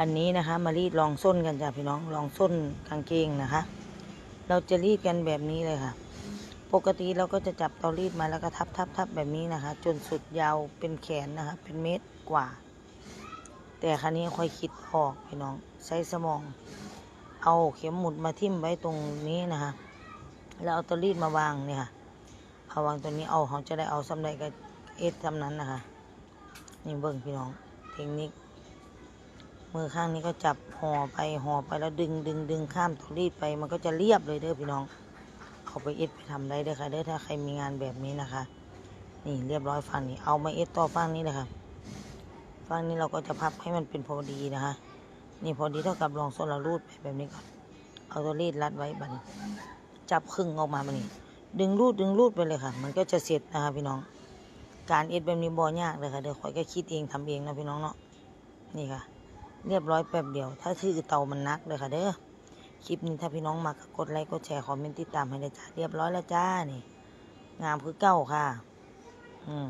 อันนี้นะคะ มารีดรองส้นกันจ้ะพี่น้องรองส้นกางเกงนะคะ เราจะรีดกันแบบนี้เลยค่ะ ปกติเราก็จะจับเตารีดมาแล้วก็ทับทับทับแบบนี้นะคะ จนสุดยาวเป็นแขนนะคะ เป็นเมตรกว่า แต่ครั้นี้ค่อยคิดออกพี่น้องใช้สมอง เอาเข็มหมุดมาทิ่มไว้ตรงนี้นะคะแล้วเอาเตารีดมาวางเนี่ยค่ะเอาวางตัวนี้เอาเขาจะได้เอาสำเร็จกับเอสสำนั้นนะคะนี่เบิ่งพี่น้องเทคนิค มือข้างนี้ก็จับห่อไปห่อไปแล้วดึงดึงดึงข้ามเตารีดไปมันก็จะเรียบเลยเด้อพี่น้องเอาไปเอสไปทำได้เด้อค่ะเด้อถ้าใครมีงานแบบนี้นะคะ นี่เรียบร้อยฝั่งนี้เอามาเอสต่อฝั่งนี้เลยค่ะฝั่งนี้เราก็จะพับให้มันเป็นพอดีนะคะ นี่พอดีเท่ากับรองส้นเรารูดไปแบบนี้ก่อนเอาตัวรีดรัดไว้บันจับครึ่งออกมาแบัดนี้ดึงรูดดึงรูดไปเลยค่ะ มันก็จะเสร็จนะคะพี่น้อง การเอ็ดแบบนี้บ่ยากเลยค่ะเดี๋ยวคอยก็คิดเองทำเองนะพี่น้องเนาะนี่ค่ะ เรียบร้อยแป๊บเดียว ถ้าถือเตามันนักเลยค่ะเด้อ คลิปนี้ถ้าพี่น้องมากกดไลค์ กดแชร์ คอมเมนต์ติดตามให้เลยจ้า เรียบร้อยแล้วจ้า นี่ งามคือเก่าค่ะ อืม